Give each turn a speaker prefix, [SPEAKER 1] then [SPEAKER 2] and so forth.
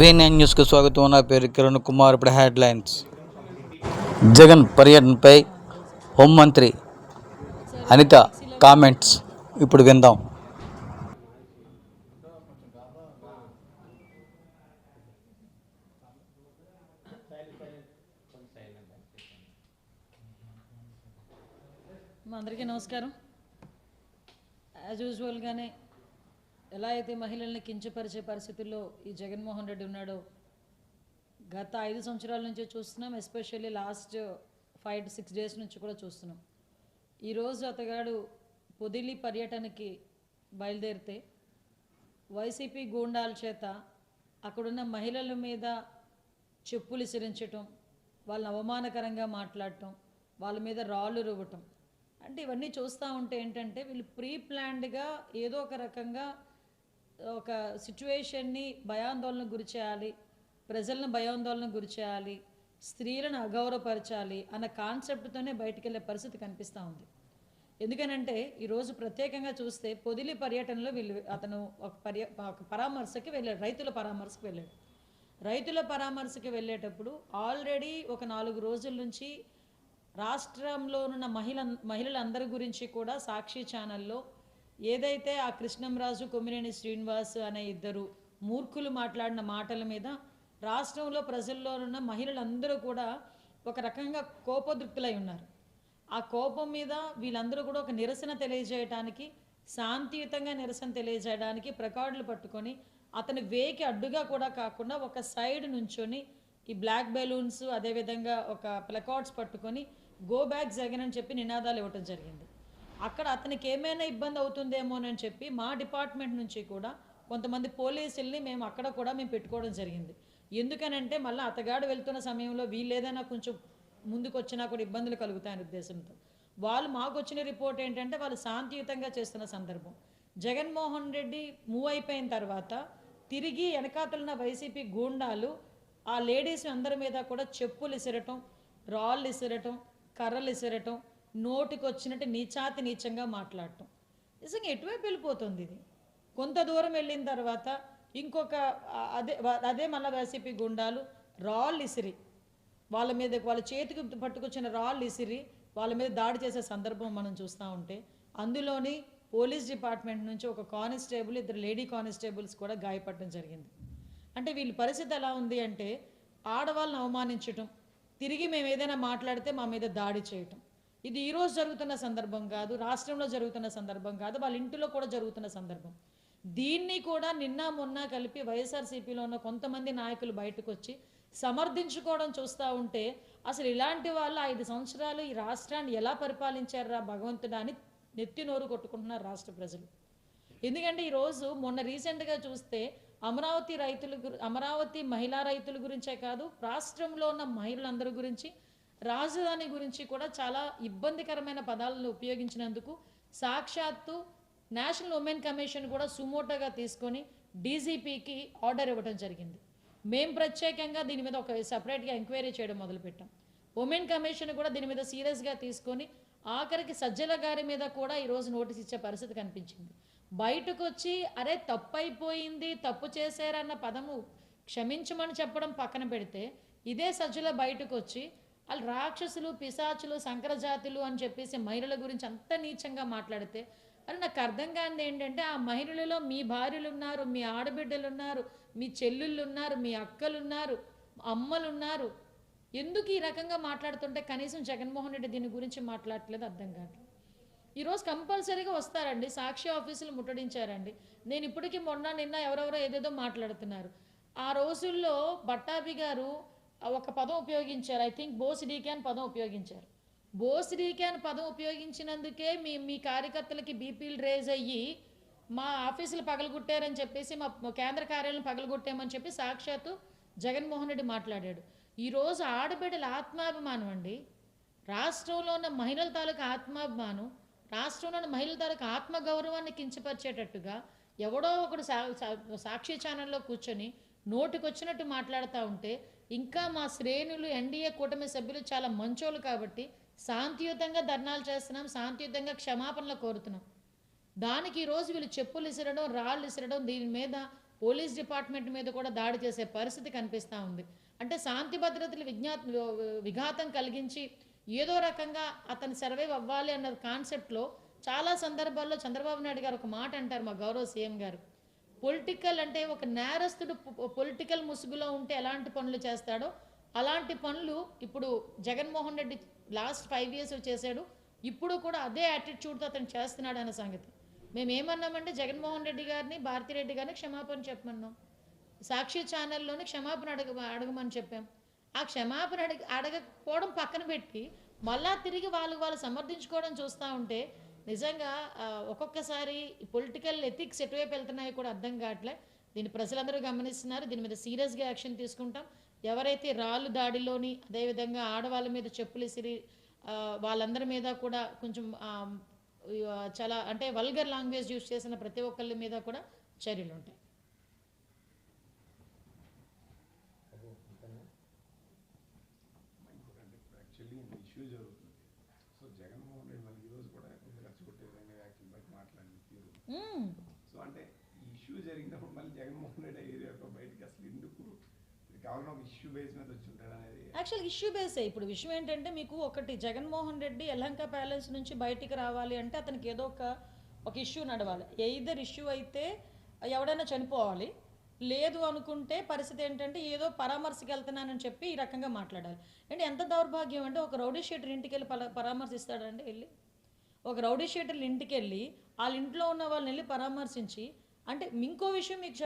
[SPEAKER 1] V nine న్యూస్కి స్వాగతం. నా పేరు కిరణ్ కుమార్. ఇప్పుడు హెడ్లైన్స్. జగన్ పర్యటనపై హోంమంత్రి అనిత కామెంట్స్. ఇప్పుడు విందాం.
[SPEAKER 2] అందరికీ నమస్కారం. యాజ్ యూజువల్గానే ఎలా అయితే మహిళల్ని కించపరిచే పరిస్థితుల్లో ఈ జగన్మోహన్ రెడ్డి ఉన్నాడో గత ఐదు సంవత్సరాల నుంచే చూస్తున్నాం. Especially last five to six days నుంచి కూడా చూస్తున్నాం. ఈరోజు అతగాడు పొదిలి పర్యటనకి బయలుదేరితే వైసీపీ గూండాల చేత అక్కడున్న మహిళల మీద చెప్పులు ఇసిరించటం వాళ్ళని అవమానకరంగా మాట్లాడటం వాళ్ళ మీద రాళ్ళు రువ్వటం. అంటే ఇవన్నీ చూస్తూ ఉంటే ఏంటంటే వీళ్ళు ప్రీ ప్లాన్డ్గా ఏదో ఒక రకంగా ఒక సిచ్యువేషన్ని భయాందోళనకు గురి చేయాలి ప్రజలను భయాందోళనకు గురి చేయాలి స్త్రీలను అగౌరవపరచాలి అన్న కాన్సెప్ట్తోనే బయటికి వెళ్ళే పరిస్థితి కనిపిస్తూ ఉంది. ఎందుకనంటే ఈరోజు ప్రత్యేకంగా చూస్తే పొదిలి పర్యటనలో వీళ్ళు అతను ఒక పర్య ఒక పరామర్శకి వెళ్ళాడు రైతుల పరామర్శకు వెళ్ళాడు. రైతుల పరామర్శకి వెళ్ళేటప్పుడు ఆల్రెడీ ఒక నాలుగు రోజుల నుంచి రాష్ట్రంలో ఉన్న మహిళ మహిళలందరి గురించి కూడా సాక్షి ఛానల్లో ఏదైతే ఆ కృష్ణంరాజు కొమ్మినేని శ్రీనివాస్ అనే ఇద్దరు మూర్ఖులు మాట్లాడిన మాటల మీద రాష్ట్రంలో ప్రజల్లో ఉన్న మహిళలందరూ కూడా ఒక రకంగా కోపదృప్తులై ఉన్నారు. ఆ కోపం మీద వీళ్ళందరూ కూడా ఒక నిరసన తెలియజేయడానికి శాంతియుతంగా నిరసన తెలియజేయడానికి ప్రకార్డులు పట్టుకొని అతని వేకి అడ్డుగా కూడా కాకుండా ఒక సైడ్ నుంచొని ఈ బ్లాక్ బెలూన్స్ అదేవిధంగా ఒక ప్లకార్డ్స్ పట్టుకొని గో బ్యాక్ జగన్ అని చెప్పి నినాదాలు ఇవ్వటం జరిగింది. అక్కడ అతనికి ఏమైనా ఇబ్బంది అవుతుందేమోనని చెప్పి మా డిపార్ట్మెంట్ నుంచి కూడా కొంతమంది పోలీసుల్ని మేము అక్కడ కూడా మేము పెట్టుకోవడం జరిగింది. ఎందుకనంటే మళ్ళీ అతగాడు వెళ్తున్న సమయంలో వీళ్ళేదైనా కొంచెం ముందుకు వచ్చినా కూడా ఇబ్బందులు కలుగుతాయని ఉద్దేశంతో. వాళ్ళు మాకు వచ్చిన రిపోర్ట్ ఏంటంటే వాళ్ళు శాంతియుతంగా చేస్తున్న సందర్భం. జగన్మోహన్ రెడ్డి మూవ్ అయిపోయిన తర్వాత తిరిగి వెనకాతలున్న వైసీపీ గూండాలు ఆ లేడీస్ అందరి మీద కూడా చెప్పులు ఇసిరటం రాళ్ళు ఇసిరటం కర్రలు ఇసిరటం నోటికి వచ్చినట్టు నీచాతి నీచంగా మాట్లాడటం. నిజంగా ఎటువైపు వెళ్ళిపోతుంది ఇది? కొంత దూరం వెళ్ళిన తర్వాత ఇంకొక అదే అదే మళ్ళీ వైసీపీ గుండాలు రాళ్ళు ఇసిరి వాళ్ళ మీద వాళ్ళ చేతికి పట్టుకొచ్చిన రాళ్ళు ఇసిరి వాళ్ళ మీద దాడి చేసే సందర్భం మనం చూస్తూ ఉంటే అందులోని పోలీస్ డిపార్ట్మెంట్ నుంచి ఒక కానిస్టేబుల్ ఇద్దరు లేడీ కానిస్టేబుల్స్ కూడా గాయపడడం జరిగింది. అంటే వీళ్ళ పరిస్థితి ఎలా ఉంది అంటే ఆడవాళ్ళని అవమానించటం తిరిగి మేము ఏదైనా మాట్లాడితే మా మీద దాడి చేయటం. ఇది ఈరోజు జరుగుతున్న సందర్భం కాదు రాష్ట్రంలో జరుగుతున్న సందర్భం కాదు వాళ్ళ ఇంటిలో కూడా జరుగుతున్న సందర్భం. దీన్ని కూడా నిన్న మొన్న కలిపి వైఎస్ఆర్సీపీలో ఉన్న కొంతమంది నాయకులు బయటకు వచ్చి సమర్థించుకోవడం చూస్తూ ఉంటే అసలు ఇలాంటి వాళ్ళు ఐదు సంవత్సరాలు ఈ రాష్ట్రాన్ని ఎలా పరిపాలించారా భగవంతుడా అని నెత్తి నోరు కొట్టుకుంటున్నారు రాష్ట్ర ప్రజలు. ఎందుకంటే ఈరోజు మొన్న రీసెంట్గా చూస్తే అమరావతి రైతుల అమరావతి మహిళా రైతుల గురించే కాదు రాష్ట్రంలో ఉన్న మహిళలందరి గురించి రాజధాని గురించి కూడా చాలా ఇబ్బందికరమైన పదాలను ఉపయోగించినందుకు సాక్షాత్తు నేషనల్ ఉమెన్ కమిషన్ కూడా సుమోటోగా తీసుకొని డీజీపీకి ఆర్డర్ ఇవ్వడం జరిగింది. మేము ప్రత్యేకంగా దీని మీద ఒక సపరేట్గా ఎంక్వైరీ చేయడం మొదలుపెట్టాం. ఉమెన్ కమిషన్ కూడా దీని మీద సీరియస్గా తీసుకొని ఆఖరికి సజ్జల గారి మీద కూడా ఈరోజు నోటీస్ ఇచ్చే పరిస్థితి కనిపించింది. బయటకు వచ్చి అరే తప్పు అయిపోయింది తప్పు చేశారన్న పదము క్షమించమని చెప్పడం పక్కన పెడితే ఇదే సజ్జల బయటకు వచ్చి వాళ్ళు రాక్షసులు పిశాచులు సంకరజాతులు అని చెప్పేసి మహిళల గురించి అంత నీచంగా మాట్లాడితే అది నాకు అర్థం కానిది ఏంటంటే ఆ మహిళలలో మీ భార్యలు ఉన్నారు మీ ఆడబిడ్డలు ఉన్నారు మీ చెల్లుళ్ళు ఉన్నారు మీ అక్కలు ఉన్నారు అమ్మలు ఉన్నారు ఎందుకు ఈ రకంగా మాట్లాడుతుంటే కనీసం జగన్మోహన్ రెడ్డి దీని గురించి మాట్లాడట్లేదు అర్థం కావట్లేదు. ఈరోజు కంపల్సరీగా వస్తారండి. సాక్షి ఆఫీసులు ముట్టడించారండి. నేను ఇప్పటికీ మొన్న నిన్న ఎవరెవరో ఏదేదో మాట్లాడుతున్నారు. ఆ రోజుల్లో బట్టాబి గారు ఒక పదం ఉపయోగించారు. ఐ థింక్ బోస్ డీకే అని పదం ఉపయోగించారు. బోస్ డీకే అని పదం ఉపయోగించినందుకే మీ మీ కార్యకర్తలకి బీపీలు రేజ్ అయ్యి మా ఆఫీసులు పగలగొట్టారని చెప్పేసి మా కేంద్ర కార్యాలయం పగలగొట్టామని చెప్పి సాక్షాత్తు జగన్మోహన్ రెడ్డి మాట్లాడాడు. ఈరోజు ఆడబిడ్డల ఆత్మాభిమానం అండి. రాష్ట్రంలో ఉన్న మహిళల తాలూకు ఆత్మాభిమానం రాష్ట్రంలో ఉన్న మహిళల తాలూకు ఆత్మగౌరవాన్ని కించపరిచేటట్టుగా ఎవడో ఒకడు సా సా- సాక్షి ఛానల్లో కూర్చొని నోటికొచ్చినట్టు మాట్లాడుతూ ఉంటే ఇంకా మా శ్రేణులు ఎన్డీఏ కూటమి సభ్యులు చాలా మంచోళ్ళు కాబట్టి శాంతియుతంగా ధర్నాలు చేస్తున్నాం శాంతియుతంగా క్షమాపణలు కోరుతున్నాం. దానికి ఈరోజు వీళ్ళు చెప్పులు ఇసరడం రాళ్ళు ఇసరడం దీని మీద పోలీస్ డిపార్ట్మెంట్ మీద కూడా దాడి చేసే పరిస్థితి కనిపిస్తూ ఉంది. అంటే శాంతి భద్రతలు విజ్ఞా విఘాతం కలిగించి ఏదో రకంగా అతను సర్వైవ్ అవ్వాలి అన్న కాన్సెప్ట్లో చాలా సందర్భాల్లో చంద్రబాబు నాయుడు గారు ఒక మాట అంటారు మా గౌరవ సీఎం గారు. పొలిటికల్ అంటే ఒక నేరస్తుడు పొలిటికల్ ముసుగులో ఉంటే ఎలాంటి పనులు చేస్తాడో అలాంటి పనులు ఇప్పుడు Jaganmohan Reddy last five years చేశాడు. ఇప్పుడు కూడా అదే యాటిట్యూడ్తో అతను చేస్తున్నాడు అనే సంగతి. మేము ఏమన్నామంటే జగన్మోహన్ రెడ్డి గారిని భారతిరెడ్డి గారిని క్షమాపణ చెప్పమన్నాం. సాక్షి ఛానల్లోని క్షమాపణ అడగ అడగమని చెప్పాం. ఆ క్షమాపణ అడగ అడగకపోవడం పక్కన పెట్టి మళ్ళా తిరిగి వాళ్ళు వాళ్ళు సమర్థించుకోవడం చూస్తూ ఉంటే నిజంగా ఒక్కొక్కసారి పొలిటికల్ ఎథిక్స్ ఎటువైపు వెళ్తున్నాయో కూడా అర్థం కావట్లే. దీన్ని ప్రజలందరూ గమనిస్తున్నారు. దీని మీద సీరియస్గా యాక్షన్ తీసుకుంటాం. ఎవరైతే రాళ్ళు దాడిలోని అదేవిధంగా ఆడవాళ్ళ మీద చెప్పులు ఇసిరి ఆ, వాళ్ళందరి మీద కూడా కొంచెం చాలా అంటే వల్గర్ లాంగ్వేజ్ యూజ్ చేసిన ప్రతి ఒక్కళ్ళ మీద కూడా చర్యలు ఉంటాయి.
[SPEAKER 3] యాక్చువల్లీ ఇష్యూ జరుగుతుంది సో జగన్మోహన్ రెడ్డి ఈరోజు కూడా కొంచెం రెచ్చగొట్టే విధంగా వ్యాఖ్యలు బయట మాట్లాడిన తీరు
[SPEAKER 2] మ్మ్.
[SPEAKER 3] సో అంటే ఈ ఇష్యూ జరిగినప్పుడు మళ్ళీ జగన్మోహన్ రెడ్డి బయటకి అసలు ఎందుకు
[SPEAKER 2] యాక్చువల్ ఇష్యూ బేసే ఇప్పుడు విషయం ఏంటంటే మీకు ఒకటి జగన్మోహన్ రెడ్డి యలహంక ప్యాలెస్ నుంచి బయటికి రావాలి అంటే అతనికి ఏదో ఒక ఒక ఇష్యూ నడవాలి. ఎయిదర్ ఇష్యూ అయితే ఎవడైనా చనిపోవాలి. లేదు అనుకుంటే పరిస్థితి ఏంటంటే ఏదో పరామర్శకి వెళ్తున్నానని చెప్పి ఈ రకంగా మాట్లాడాలి. అంటే ఎంత దౌర్భాగ్యం అంటే ఒక రౌడీ షీటర్ ఇంటికి వెళ్ళి పల పరామర్శిస్తాడండి వెళ్ళి. ఒక రౌడీ షీటర్ ఇంటికి వెళ్ళి వాళ్ళ ఇంట్లో ఉన్న వాళ్ళని వెళ్ళి పరామర్శించి అంటే ఇంకో విషయం మీకు